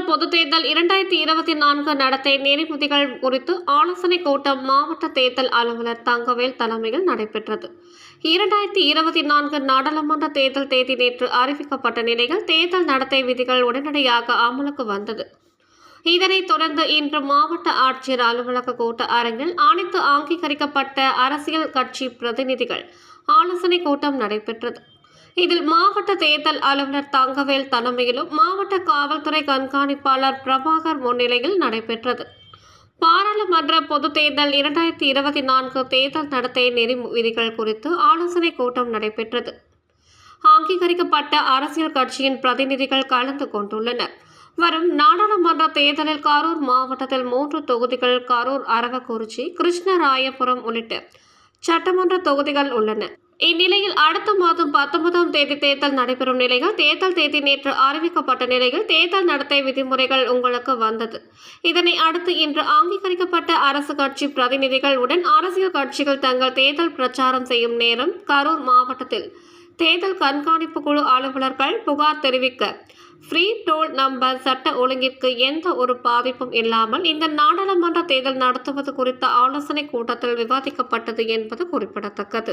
பொது தேர்தல் இரண்டாயிரத்தி இருபத்தி நான்கு நடத்தை நெறிமுறைகள் குறித்து ஆலோசனை கூட்டம் மாவட்ட தேர்தல் அலுவலர் தங்கவேல் தலைமையில் நடைபெற்றது. இரண்டாயிரத்தி இருபத்தி நான்கு நாடாளுமன்ற தேர்தல் தேதி நேற்று அறிவிக்கப்பட்ட நிலையில் தேர்தல் நடத்தை விதிகள் உடனடியாக அமலுக்கு வந்தது. இதனைத் தொடர்ந்து இன்று மாவட்ட ஆட்சியர் அலுவலக கூட்ட அரங்கில் அனைத்து அங்கீகரிக்கப்பட்ட அரசியல் கட்சி பிரதிநிதிகள் ஆலோசனை கூட்டம் நடைபெற்றது. இதில் மாவட்ட தேர்தல் அலுவலர் தங்கவேல் தலைமையிலும் மாவட்ட காவல்துறை கண்காணிப்பாளர் பிரபாகர் முன்னிலையில் நடைபெற்றது. பாராளுமன்ற பொதுத் தேர்தல் இரண்டாயிரத்தி இருபத்தி நான்கு தேர்தல் நடத்தை நெறிமுறைகள் குறித்து ஆலோசனை கூட்டம் நடைபெற்றது. அங்கீகரிக்கப்பட்ட அரசியல் கட்சியின் பிரதிநிதிகள் கலந்து கொண்டுள்ளனர். வரும் நாடாளுமன்ற தேர்தலில் கரூர் மாவட்டத்தில் மூன்று தொகுதிகள் கரூர் அரவக்குறிச்சி கிருஷ்ணராயபுரம் உள்ளிட்ட சட்டமன்ற தொகுதிகள் உள்ளன. இந்நிலையில் அடுத்த மாதம் பத்தொன்பதாம் தேதி தேர்தல் நடைபெறும் நிலையில் தேர்தல் தேதி நேற்று அறிவிக்கப்பட்ட நிலையில் தேர்தல் நடத்தை விதிமுறைகள் உங்களுக்கு வந்தது. இதனை அடுத்து இன்று அங்கீகரிக்கப்பட்ட அரசு கட்சி பிரதிநிதிகள் உடன் அரசியல் கட்சிகள் தங்கள் தேர்தல் பிரச்சாரம் செய்யும் நேரம் கரூர் மாவட்டத்தில். தேர்தல் கண்காணிப்பு குழு அலுவலர்கள் புகார் தெரிவிக்க ஃப்ரீ டோல் நம்பர் சட்ட ஒழுங்கிற்கு எந்த ஒரு பாதிப்பும் இல்லாமல் இந்த நாடாளுமன்ற தேர்தல் நடத்துவது குறித்த ஆலோசனை கூட்டத்தில் விவாதிக்கப்பட்டது என்பது குறிப்பிடத்தக்கது.